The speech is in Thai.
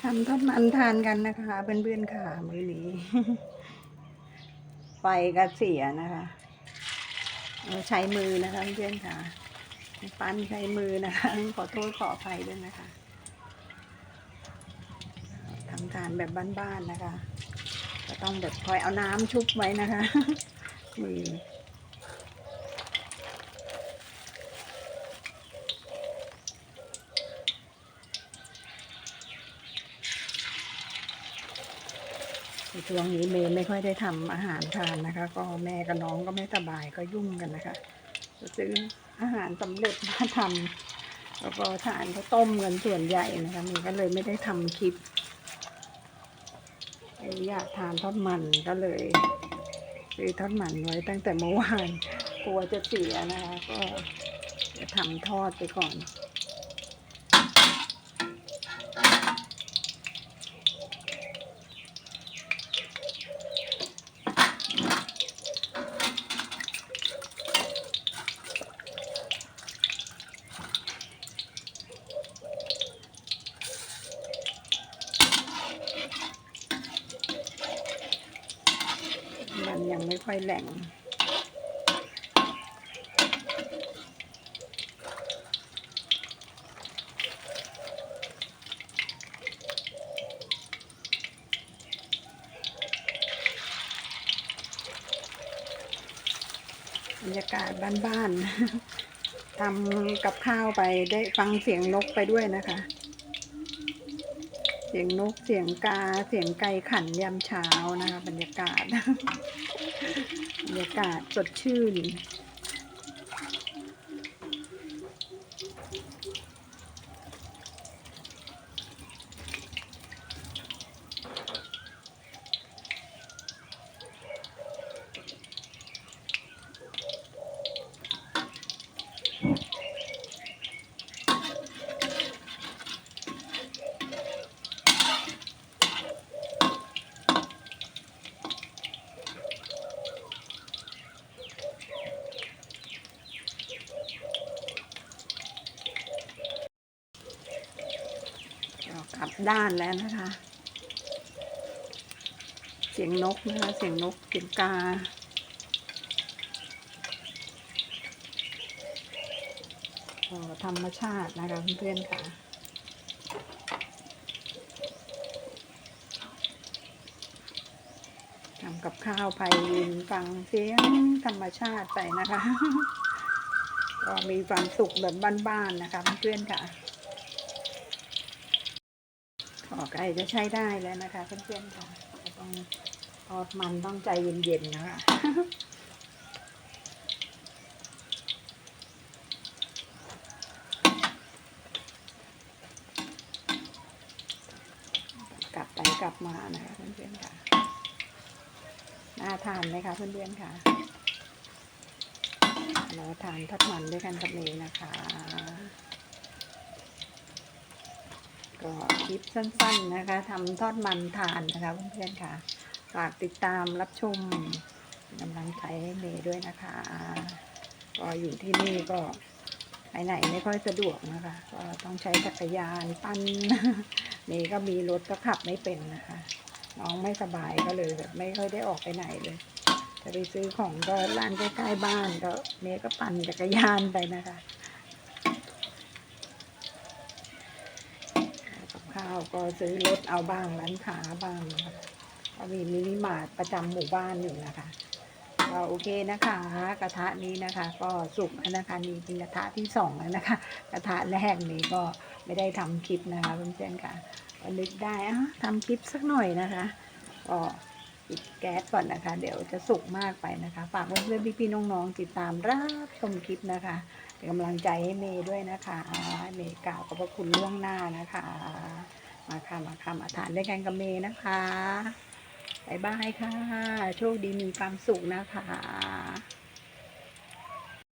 ทำทอดมันทานกันนะคะเพื่อนๆค่ะมือนี้ไฟก็เสียนะคะเราใช้มือนะคะเพื่อนๆค่ะปั้นใช้มือนะคะ ขอโทษขออภัยด้วยนะคะทำทานแบบบ้านๆนะคะ ก็ต้องแบบคอยเอาน้ำชุบไว้นะคะมือ ช่วงนี้เมย์ไม่ค่อยได้ทำอาหารทานนะคะ ก็แม่กับน้องก็ไม่สบายก็ยุ่งกันนะคะซื้ออาหารสำเร็จมาทำแล้วก็ทานก็ต้มกันส่วนใหญ่นะคะเมย์ก็เลยไม่ได้ทำคลิปเอ่ออยากทานทอดมันก็เลยซื้อทอดมันไว้ตั้งแต่เมื่อวานกลัวจะเสียนะคะ ก็จะทำทอดไปก่อน มัน ยังไม่ค่อยแหลงบรรยากาศบ้านๆ ทำกับข้าวไปได้ฟังเสียงนกไปด้วยนะคะ เสียงนกเสียงกาเสียงไก่ขันยามเช้านะคะ บรรยากาศ บรรยากาศสดชื่น ก็กลับด้านแล้วนะคะ เสียงนกนะคะ เสียงนก เสียงกา ธรรมชาตินะคะเพื่อนๆค่ะทำกับข้าวไปยินฟังเสียงธรรมชาติไปนะคะ ก็มีความสุขแบบบ้านๆนะคะเพื่อนๆค่ะ ขอไก่จะใช้ได้แล้วนะคะเพื่อนๆค่ะต้องทอดมันต้องใจเย็นๆนะคะกลับไปกลับมานะคะเพื่อนๆค่ะน่าทานไหมคะเพื่อนๆค่ะเราทานทอดมันด้วยกันกับเมย์นะคะ ก็คลิปสั้นๆนะคะทำทอดมันทานนะคะเพื่อนๆค่ะ ฝากติดตามรับชมเป็นกำลังใจให้เมย์ด้วยนะคะ ก็อยู่ที่นี่ก็ไปไหนไม่ค่อยสะดวกนะคะ ก็ต้องใช้จักรยานปั้นเมย์ก็มีรถก็ขับไม่เป็นนะคะ น้องไม่สบายก็เลยแบบไม่ค่อยได้ออกไปไหนเลย จะไปซื้อของก็ร้านใกล้ๆบ้านก็เมย์ก็ปั่นจักรยานไปนะคะ ข้าวก็ซื้อรถเอาบ้างร้านค้าบ้างก็มีมินิมาร์ทประจำหมู่บ้านอยู่นะคะก็โอเคนะคะ กระทะนี้นะคะ ก็สุกนะคะนี่เป็นกระทะที่สองแล้วนะคะ กระทะแรกนี้ก็ไม่ได้ทำคลิปนะคะเพื่อนๆค่ะนึกได้อะทำคลิปสักหน่อยนะคะก็ ปิดแก๊สก่อนนะคะ เดี๋ยวจะสุกมากไปนะคะฝากเพื่อนๆพี่ๆน้องๆติดตามรับชมคลิปนะคะเป็นกำลังใจให้เมย์ด้วยนะคะเมย์กล่าวขอบพระคุณล่วงหน้านะคะ มาค่ะมาค่ะมาทานด้วยกันกับเมย์นะคะบายบายค่ะ โชคดีมีความสุขนะคะ